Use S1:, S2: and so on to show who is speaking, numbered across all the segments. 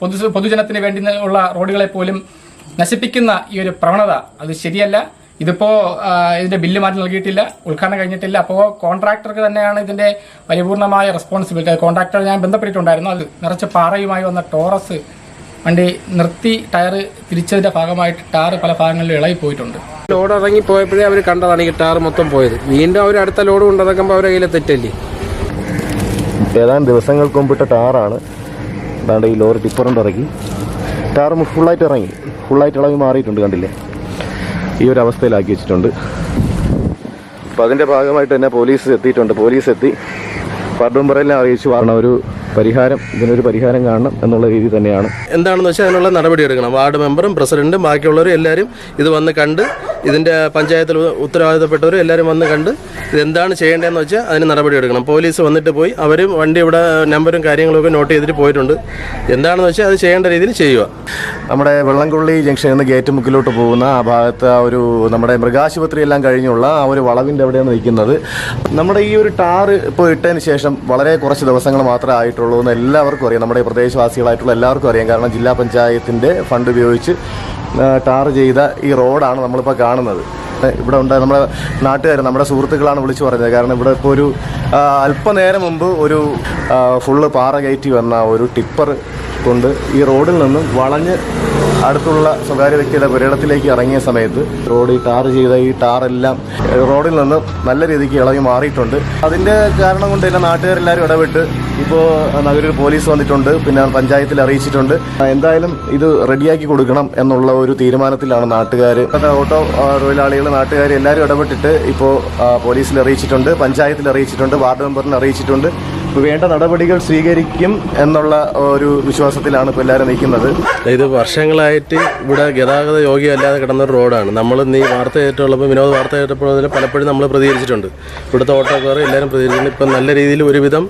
S1: പൊതു പൊതുജനത്തിന് വേണ്ടി ഉള്ള റോഡുകളെ പോലും നശിപ്പിക്കുന്ന ഈ ഒരു പ്രവണത അത് ശരിയല്ല. ഇതിപ്പോ ഇതിന്റെ ബില്ല് മാറ്റി നൽകിയിട്ടില്ല ഉദ്ഘാടനം കഴിഞ്ഞിട്ടില്ല. അപ്പോൾ കോൺട്രാക്ടർക്ക് തന്നെയാണ് ഇതിന്റെ പരിപൂർണമായ റെസ്പോൺസിബിലിറ്റി കോൺട്രാക്ടർ ഞാൻ ബന്ധപ്പെട്ടിട്ടുണ്ടായിരുന്നു. അത് നിറച്ച് പാറയുമായി വന്ന ടോറസ് വണ്ടി നിർത്തി ടയർ തിരിച്ചതിന്റെ ഭാഗമായിട്ട് ടാറ് പല ഭാഗങ്ങളിലും ഇളകി പോയിട്ടുണ്ട്.
S2: ലോഡ് ഇറങ്ങി പോയപ്പോഴേ അവർ കണ്ടതാണ് ഈ ടാർ മൊത്തം പോയത്. വീണ്ടും അവർ അടുത്ത ലോഡ് കൊണ്ടിറക്കുമ്പോൾ അവരെ കയ്യിലെ തെറ്റല്ലേ?
S3: ഏതാനും ദിവസങ്ങൾക്ക് മുമ്പിട്ട ടാറാണ്. അതാണ്ട് ഈ ലോറി ടിപ്പറുണ്ട് ഇറക്കി ടാർ ഫുള്ളായിട്ട് ഇറങ്ങി. ഫുള്ളായിട്ട് ഇളകി മാറിയിട്ടുണ്ട് കണ്ടില്ലേ? ഈ ഒരു അവസ്ഥയിലാക്കി വെച്ചിട്ടുണ്ട്. അപ്പോൾ അതിന്റെ ഭാഗമായിട്ട് തന്നെ പോലീസ് എത്തിയിട്ടുണ്ട്. പോലീസ് എത്തി. വാർഡ് മെമ്പറെല്ലാം അറിയിച്ചു കാരണം ഒരു പരിഹാരം ഇതിനൊരു പരിഹാരം കാണണം എന്നുള്ള രീതി തന്നെയാണ്.
S4: എന്താണെന്ന് വെച്ചാൽ അതിനുള്ള നടപടി എടുക്കണം. വാർഡ് മെമ്പറും പ്രസിഡന്റും ബാക്കിയുള്ളവരും എല്ലാവരും ഇത് വന്ന് കണ്ട് ഇതിന്റെ പഞ്ചായത്തിൽ ഉത്തരവാദിത്തപ്പെട്ടവരും എല്ലാവരും വന്ന് കണ്ട് ഇതെന്താണ് ചെയ്യേണ്ടതെന്ന് വെച്ചാൽ അതിന് നടപടി എടുക്കണം. പോലീസ് വന്നിട്ട് പോയി അവരും വണ്ടി ഇവിടെ നമ്പറും കാര്യങ്ങളൊക്കെ നോട്ട് ചെയ്തിട്ട് പോയിട്ടുണ്ട്. എന്താണെന്ന് വെച്ചാൽ അത് ചെയ്യേണ്ട രീതിയിൽ ചെയ്യുക.
S3: നമ്മുടെ വെള്ളംകൊള്ളി ജംഗ്ഷനിൽ നിന്ന് ഗേറ്റ് മുക്കിലോട്ട് പോകുന്ന ആ ഭാഗത്ത് ആ ഒരു നമ്മുടെ മൃഗാശുപത്രി എല്ലാം കഴിഞ്ഞുള്ള ആ ഒരു വളവിന്റെ അവിടെയാണ് നിൽക്കുന്നത്. നമ്മുടെ ഈ ഒരു ടാർ ഇപ്പോൾ ഇട്ടതിന് ശേഷം വളരെ കുറച്ച് ദിവസങ്ങൾ മാത്രമേ ആയിട്ടുള്ളൂ. എന്ന് എല്ലാവർക്കും അറിയാം. നമ്മുടെ പ്രദേശവാസികളായിട്ടുള്ള എല്ലാവർക്കും അറിയാം. കാരണം ജില്ലാ പഞ്ചായത്തിന്റെ ഫണ്ട് ഉപയോഗിച്ച് ടാർ ചെയ്ത ഈ റോഡാണ് നമ്മളിപ്പോൾ കാണുന്നത്. ഇവിടെ ഉണ്ട് നമ്മുടെ നാട്ടുകാർ നമ്മുടെ സുഹൃത്തുക്കളാണ് വിളിച്ചു പറഞ്ഞത്. കാരണം ഇവിടെ ഇപ്പോൾ ഒരു അല്പനേരം മുമ്പ് ഒരു ഫുള്ള് പാറ കയറ്റി വന്ന ഒരു ടിപ്പർ കൊണ്ട് ഈ റോഡിൽ നിന്നും വളഞ്ഞ് അടുത്തുള്ള സ്വകാര്യ വ്യക്തിയുടെ പുരയിടത്തിലേക്ക് ഇറങ്ങിയ സമയത്ത് റോഡ് ഈ ടാർ ചെയ്ത ഈ ടാറെല്ലാം റോഡിൽ നിന്ന് നല്ല രീതിക്ക് ഇളകി മാറിയിട്ടുണ്ട്. അതിന്റെ കാരണം കൊണ്ട് തന്നെ നാട്ടുകാരെല്ലാവരും ഇടപെട്ട് ഇപ്പോൾ നഗരൂർ പോലീസ് വന്നിട്ടുണ്ട് പിന്നെ പഞ്ചായത്തിൽ അറിയിച്ചിട്ടുണ്ട്. എന്തായാലും ഇത് റെഡിയാക്കി കൊടുക്കണം എന്നുള്ള ഒരു തീരുമാനത്തിലാണ് നാട്ടുകാർ ഓട്ടോ തൊഴിലാളികൾ നാട്ടുകാർ എല്ലാവരും ഇടപെട്ടിട്ട് ഇപ്പോൾ പോലീസിൽ അറിയിച്ചിട്ടുണ്ട് പഞ്ചായത്തിൽ അറിയിച്ചിട്ടുണ്ട് വാർഡ് മെമ്പറിനെ അറിയിച്ചിട്ടുണ്ട്. വേണ്ട നടപടികൾ സ്വീകരിക്കും എന്നുള്ള ഒരു വിശ്വാസത്തിലാണ് ഇപ്പോൾ എല്ലാവരും നിൽക്കുന്നത്.
S4: ഇത് വർഷങ്ങളായിട്ട് ഇവിടെ ഗതാഗത യോഗ്യമല്ലാതെ കിടന്ന റോഡാണ്. നമ്മൾ നീ വാർത്ത കേട്ടുള്ളപ്പോൾ വിനോദ വാർത്ത അതിൽ പലപ്പോഴും നമ്മൾ പ്രതികരിച്ചിട്ടുണ്ട്. ഇവിടുത്തെ ഓട്ടോക്കാർ എല്ലാവരും പ്രതികരിച്ചിട്ടുണ്ട്. ഇപ്പം നല്ല രീതിയിൽ ഒരുവിധം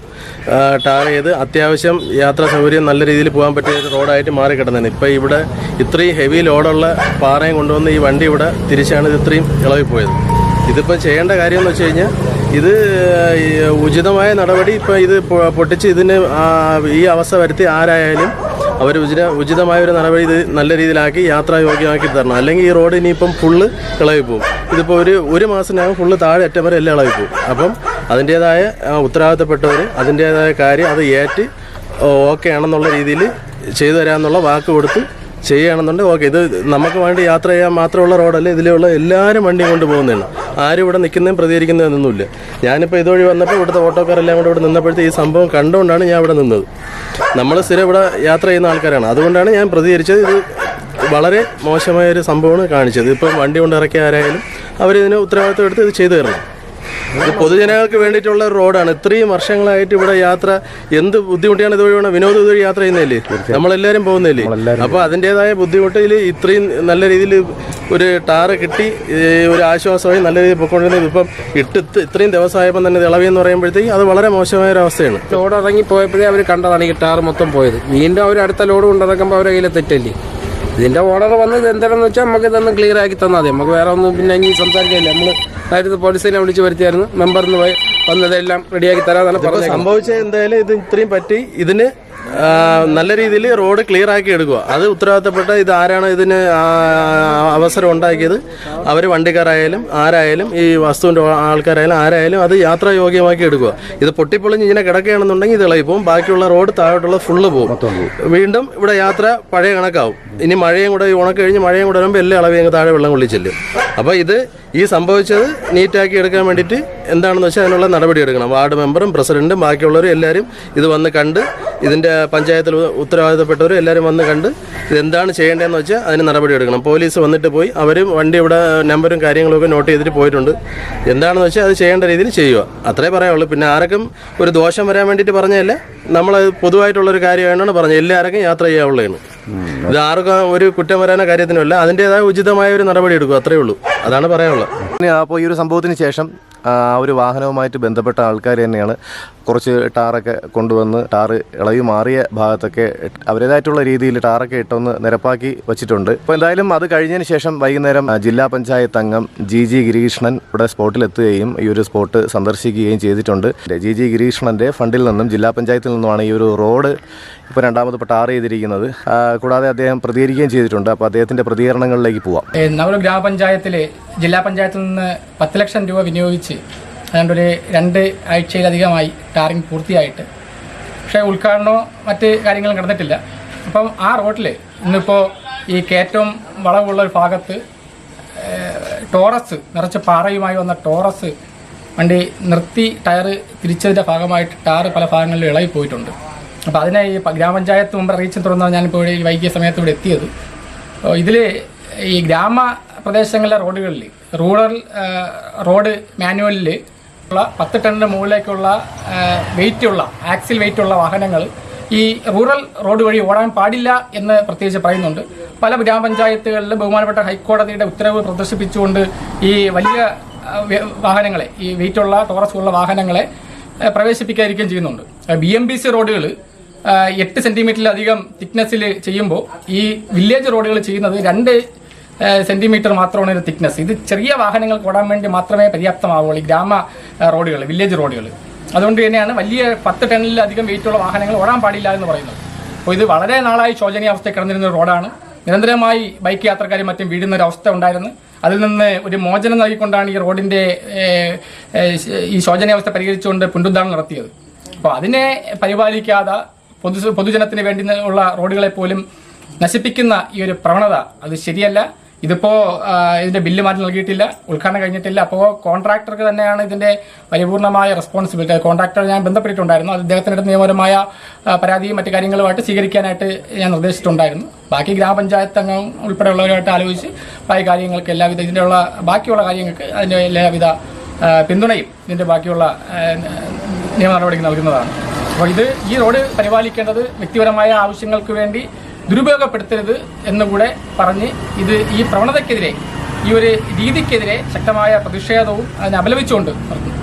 S4: ടാർ ചെയ്ത് അത്യാവശ്യം യാത്രാ സൗകര്യം നല്ല രീതിയിൽ പോകാൻ പറ്റിയ റോഡായിട്ട് മാറി കിടന്നതാണ് ഇപ്പം ഇവിടെ ഇത്രയും ഹെവി ലോഡുള്ള പാറയും കൊണ്ടുവന്ന് ഈ വണ്ടി ഇവിടെ തിരിച്ചാണ് ഇത് ഇത്രയും ഇളവിപ്പോയത്. ഇതിപ്പോൾ ചെയ്യേണ്ട കാര്യം എന്ന് വെച്ച് കഴിഞ്ഞാൽ ഇത് ഉചിതമായ നടപടി ഇപ്പോൾ ഇത് പൊട്ടിച്ച് ഇതിന് ഈ അവസ്ഥ വരുത്തി ആരായാലും അവർ ഉചിത ഉചിതമായ ഒരു നടപടി ഇത് നല്ല രീതിയിലാക്കി യാത്രായോഗ്യമാക്കി തരണം. അല്ലെങ്കിൽ ഈ റോഡ് ഇനിയിപ്പം ഫുള്ള് ഇളകി പോകും ഇതിപ്പോൾ ഒരു ഒരു മാസത്തിനകം ഫുള്ള് താഴെ അറ്റം വരെ എല്ലാം ഇളകി പോകും അപ്പം അതിന്റേതായ ഉത്തരവാദിത്തപ്പെട്ടവർ അതിന്റേതായ കാര്യം അത് ഏറ്റ് ഓക്കെ ആണെന്നുള്ള രീതിയിൽ ചെയ്തു തരാമെന്നുള്ള വാക്ക് കൊടുത്ത് ചെയ്യുകയാണെന്നുണ്ടെങ്കിൽ ഓക്കെ ഇത് നമുക്ക് വേണ്ടി യാത്ര ചെയ്യാൻ മാത്രമുള്ള റോഡല്ല ഇതിലുള്ള എല്ലാവരും വണ്ടിയും കൊണ്ട് പോകുന്നതാണ് ആരും ഇവിടെ നിൽക്കുന്നതും പ്രതികരിക്കുന്നതൊന്നുമില്ല. ഞാനിപ്പോൾ ഇതുവഴി വന്നപ്പോൾ ഇവിടുത്തെ ഓട്ടോക്കാരെല്ലാം കൂടെ ഇവിടെ നിന്നപ്പോഴത്തെ ഈ സംഭവം കണ്ടുകൊണ്ടാണ് ഞാൻ ഇവിടെ നിന്നത്. നമ്മൾ സ്ഥിരം ഇവിടെ യാത്ര ചെയ്യുന്ന ആൾക്കാരാണ്. അതുകൊണ്ടാണ് ഞാൻ പ്രതികരിച്ചത്. ഇത് വളരെ മോശമായ ഒരു സംഭവമാണ് കാണിച്ചത്. ഇപ്പം വണ്ടി കൊണ്ട് ഇറക്കിയ ആരായാലും അവരിതിന് ഉത്തരവാദിത്വം എടുത്ത് ഇത് ചെയ്തു തരണം. ഇത് പൊതുജനങ്ങൾക്ക് വേണ്ടിയിട്ടുള്ള റോഡാണ്. ഇത്രയും വർഷങ്ങളായിട്ട് ഇവിടെ യാത്ര എന്ത് ബുദ്ധിമുട്ടിയാണ് ഇതുവഴി വേണം വിനോദ ഇതുവഴി യാത്ര ചെയ്യുന്നതല്ലേ? നമ്മളെല്ലാവരും പോകുന്നതല്ലേ? അപ്പോൾ അതിന്റെതായ ബുദ്ധിമുട്ടിൽ ഇത്രയും നല്ല രീതിയിൽ ഒരു ടാറ് കിട്ടി ഒരു ആശ്വാസമായി നല്ല രീതിയിൽ പൊയ്ക്കൊണ്ടിരുന്നത് ഇപ്പം ഇട്ട് ഇത്രയും ദിവസമായപ്പോൾ തന്നെ ഇളവി എന്ന് പറയുമ്പോഴത്തേക്ക് അത് വളരെ മോശമായ ഒരു അവസ്ഥയാണ്
S2: ലോഡ് ഇറങ്ങി പോയപ്പോഴേ അവർ കണ്ടതാണ് ഈ ടാർ മൊത്തം പോയത്. വീണ്ടും അവർ അടുത്ത ലോഡ് കൊണ്ടിറക്കുമ്പോൾ അവരെ കയ്യിലെ തെറ്റല്ലേ? ഇതിന്റെ ഓർഡർ വന്ന് ഇത് എന്താണെന്ന് വെച്ചാൽ നമുക്ക് ഇതൊന്നും ക്ലിയർ ആക്കി തന്നാൽ മതി. നമുക്ക് വേറെ ഒന്നും പിന്നെ ഇനി സംസാരിക്കില്ല നമ്മൾ നേരത്തെ പോലീസിനെ വിളിച്ച് വരുത്തിയായിരുന്നു. മെമ്പറിന് പോയി വന്നതെല്ലാം റെഡിയാക്കി തരാമെന്നാണ് പറഞ്ഞത്
S4: സംഭവിച്ച എന്തായാലും ഇത് ഇത്രയും പറ്റി. ഇതിന് നല്ല രീതിയിൽ റോഡ് ക്ലിയർ ആക്കി എടുക്കുക. അത് ഉത്തരവാദിത്തപ്പെട്ട ഇത് ആരാണ് ഇതിന് അവസരം ഉണ്ടാക്കിയത്? അവർ വണ്ടിക്കാരായാലും ആരായാലും ഈ വസ്തുവിന്റെ ആൾക്കാരായാലും ആരായാലും അത് യാത്രായോഗ്യമാക്കി എടുക്കുക. ഇത് പൊട്ടിപ്പൊളിഞ്ഞ് ഇങ്ങനെ കിടക്കുകയാണെന്നുണ്ടെങ്കിൽ ഇത് ഇളകി പോകും ബാക്കിയുള്ള റോഡ് താഴോട്ടുള്ള ഫുള്ള് പോകും വീണ്ടും ഇവിടെ യാത്ര പഴയ കണക്കാവും. ഇനി മഴയും കൂടെ ഉണക്കഴിഞ്ഞ് ഉണക്ക് കഴിഞ്ഞ് മഴയും കൂടെ വരുമ്പോൾ എല്ലാ ഇളവിയും താഴെ വെള്ളം കൊള്ളി ചെല്ലും അപ്പോൾ ഇത് ഈ സംഭവിച്ചത് നീറ്റാക്കി എടുക്കാൻ വേണ്ടിയിട്ട് എന്താണെന്ന് വെച്ചാൽ അതിനുള്ള നടപടി എടുക്കണം. വാർഡ് മെമ്പറും പ്രസിഡന്റും ബാക്കിയുള്ളവരും എല്ലാവരും ഇത് വന്ന് കണ്ട് ഇതിന്റെ പഞ്ചായത്തിൽ ഉത്തരവാദിത്തപ്പെട്ടവരും എല്ലാവരും വന്ന് കണ്ട് ഇതെന്താണ് ചെയ്യേണ്ടതെന്ന് വെച്ചാൽ അതിന് നടപടി എടുക്കണം. പോലീസ് വന്നിട്ട് പോയി അവരും വണ്ടി ഇവിടെ നമ്പറും കാര്യങ്ങളൊക്കെ നോട്ട് ചെയ്തിട്ട് പോയിട്ടുണ്ട്. എന്താണെന്ന് വെച്ചാൽ അത് ചെയ്യേണ്ട രീതിയിൽ ചെയ്യുക. അത്രേ പറയാനുള്ളൂ. പിന്നെ ആർക്കും ഒരു ദോഷം വരാൻ വേണ്ടിയിട്ട് പറഞ്ഞതല്ല? നമ്മൾ പൊതുവായിട്ടുള്ളൊരു കാര്യമായിട്ടാണ് പറഞ്ഞത്. എല്ലാവർക്കും യാത്ര ചെയ്യാവുള്ളതാണ്. ഇത് ആർക്കും ഒരു കുറ്റം വരാനോ കാര്യത്തിനുമല്ല. അതിന്റെതായ ഉചിതമായ ഒരു നടപടി എടുക്കും അത്രേ ഉള്ളൂ. അതാണ് പറയാനുള്ളത്.
S3: അപ്പോൾ ഈ ഒരു സംഭവത്തിന് ശേഷം ഒരു വാഹനവുമായിട്ട് ബന്ധപ്പെട്ട ആൾക്കാർ തന്നെയാണ് കുറച്ച് ടാറൊക്കെ കൊണ്ടുവന്ന് ടാറ് ഇളകി മാറിയ ഭാഗത്തൊക്കെ അവരുടേതായിട്ടുള്ള രീതിയിൽ ടാറൊക്കെ ഇട്ടൊന്ന് നിരപ്പാക്കി വെച്ചിട്ടുണ്ട്. അപ്പോൾ എന്തായാലും അത് കഴിഞ്ഞതിന് ശേഷം വൈകുന്നേരം ജില്ലാ പഞ്ചായത്ത് അംഗം ജി ജി ഗിരീഷ്ണൻ ഇവിടെ സ്പോട്ടിലെത്തുകയും ഈ ഒരു സ്പോട്ട് സന്ദർശിക്കുകയും ചെയ്തിട്ടുണ്ട്. ജി ജി ഗിരീഷ്ണന്റെ ഫണ്ടിൽ നിന്നും ജില്ലാ പഞ്ചായത്തിൽ നിന്നുമാണ് ഈ ഒരു റോഡ് ഇപ്പോൾ രണ്ടാമത് ഇപ്പോൾ ടാർ ചെയ്തിരിക്കുന്നത്. കൂടാതെ അദ്ദേഹം പ്രതികരിക്കുകയും ചെയ്തിട്ടുണ്ട്. അപ്പോൾ അദ്ദേഹത്തിന്റെ പ്രതികരണങ്ങളിലേക്ക് പോവാം.
S1: നമ്മൾ ഗ്രാമപഞ്ചായത്തിൽ ജില്ലാ പഞ്ചായത്തിൽ നിന്ന് പത്ത് ലക്ഷം രൂപ വിനിയോഗിച്ച് അതുകൊണ്ട് ഒരു രണ്ട് ആഴ്ചയിലധികമായി ടാറിങ് പൂർത്തിയായിട്ട്. പക്ഷേ ഉദ്ഘാടനമോ മറ്റ് കാര്യങ്ങളും കിടന്നിട്ടില്ല അപ്പം ആ റോഡിൽ ഇന്നിപ്പോൾ ഈ കയറ്റവും വളവുള്ള ഒരു ഭാഗത്ത് ടോറസ് നിറച്ച് പാറയുമായി വന്ന ടോറസ് വണ്ടി നിർത്തി ടയർ തിരിച്ചതിന്റെ ഭാഗമായിട്ട് ടാറ് പല ഭാഗങ്ങളിലും ഇളകി പോയിട്ടുണ്ട്. അപ്പോൾ അതിനെ ഈ ഗ്രാമപഞ്ചായത്ത് മുമ്പ് അറിയിച്ചു തുടർന്നാണ് ഞാനിപ്പോൾ ഈ വൈകിയ സമയത്ത് ഇവിടെ എത്തിയത്. ഇതിൽ ഈ ഗ്രാമ പ്രദേശങ്ങളിലെ റോഡുകളിൽ റൂറൽ റോഡ് മാനുവലിൽ ഉള്ള പത്ത് ടണ്ണിന് മുകളിലേക്കുള്ള വെയിറ്റുള്ള ആക്സിൽ വെയിറ്റുള്ള വാഹനങ്ങൾ ഈ റൂറൽ റോഡ് വഴി ഓടാൻ പാടില്ല എന്ന് പ്രത്യേകിച്ച് പറയുന്നുണ്ട്. പല ഗ്രാമപഞ്ചായത്തുകളിൽ ബഹുമാനപ്പെട്ട ഹൈക്കോടതിയുടെ ഉത്തരവ് പ്രദർശിപ്പിച്ചുകൊണ്ട് ഈ വലിയ വാഹനങ്ങളെ ഈ വെയിറ്റുള്ള ടോറസ് ഉള്ള വാഹനങ്ങളെ പ്രവേശിപ്പിക്കാതിരിക്കുകയും ചെയ്യുന്നുണ്ട്. ബി എം ബി സി റോഡുകൾ എട്ട് സെന്റിമീറ്ററിലധികം തിക്നെസ്സിൽ ചെയ്യുമ്പോൾ ഈ വില്ലേജ് റോഡുകൾ ചെയ്യുന്നത് രണ്ട് സെന്റിമീറ്റർ മാത്രമാണ് ഒരു തിക്നെസ് ഇത് ചെറിയ വാഹനങ്ങൾക്ക് ഓടാൻ വേണ്ടി മാത്രമേ പര്യാപ്തമാവുള്ളൂ ഈ ഗ്രാമ റോഡുകൾ വില്ലേജ് റോഡുകൾ. അതുകൊണ്ട് തന്നെയാണ് വലിയ പത്ത് ടണ്ണിലധികം വെയിറ്റുള്ള വാഹനങ്ങൾ ഓടാൻ പാടില്ല എന്ന് പറയുന്നത്. അപ്പോൾ ഇത് വളരെ നാളായി ശോചനീയാവസ്ഥയിൽ കിടന്നിരുന്ന റോഡാണ്. നിരന്തരമായി ബൈക്ക് യാത്രക്കാരും മറ്റും വീഴുന്ന ഒരു അവസ്ഥ ഉണ്ടായിരുന്നു. അതിൽ നിന്ന് ഒരു മോചനം നൽകിക്കൊണ്ടാണ് ഈ റോഡിന്റെ ഈ ശോചനീയാവസ്ഥ പരിഹരിച്ചുകൊണ്ട് പുനരുദ്ധാരണം നടത്തിയത്. അപ്പോൾ അതിനെ പരിപാലിക്കാതെ പൊതു പൊതുജനത്തിന് വേണ്ടി ഉള്ള റോഡുകളെ പോലും നശിപ്പിക്കുന്ന ഈ ഒരു പ്രവണത അത് ശരിയല്ല. ഇതിപ്പോ ഇതിന്റെ ബില്ല് മാറ്റി നൽകിയിട്ടില്ല ഉദ്ഘാടനം കഴിഞ്ഞിട്ടില്ല. അപ്പോൾ കോൺട്രാക്ടർക്ക് തന്നെയാണ് ഇതിന്റെ പരിപൂർണമായ റെസ്പോൺസിബിലിറ്റി കോൺട്രാക്ടർ ഞാൻ ബന്ധപ്പെട്ടിട്ടുണ്ടായിരുന്നു. അത് അദ്ദേഹത്തിന്റെ നിയമപരമായ പരാതിയും മറ്റു കാര്യങ്ങളുമായിട്ട് സ്വീകരിക്കാനായിട്ട് ഞാൻ നിർദ്ദേശിച്ചിട്ടുണ്ടായിരുന്നു. ബാക്കി ഗ്രാമപഞ്ചായത്ത് അംഗം ഉൾപ്പെടെയുള്ളവരുമായിട്ട് ആലോചിച്ച് ബാക്കി കാര്യങ്ങൾക്ക് എല്ലാവിധ ഇതിന്റെയുള്ള ബാക്കിയുള്ള കാര്യങ്ങൾക്ക് അതിന്റെ എല്ലാവിധ പിന്തുണയും ഇതിന്റെ ബാക്കിയുള്ള നിയമ നടപടിക്ക് നൽകുന്നതാണ്. അപ്പോൾ ഇത് ഈ റോഡ് പരിപാലിക്കേണ്ടത് വ്യക്തിപരമായ ആവശ്യങ്ങൾക്ക് വേണ്ടി ദുരുപയോഗപ്പെടുത്തരുത് എന്നുകൂടെ പറഞ്ഞ് ഇത് ഈ പ്രവണതയ്ക്കെതിരെ ഈ ഒരു രീതിക്കെതിരെ ശക്തമായ പ്രതിഷേധവും അതിനെ അപലപിച്ചുകൊണ്ട് നടത്തുന്നു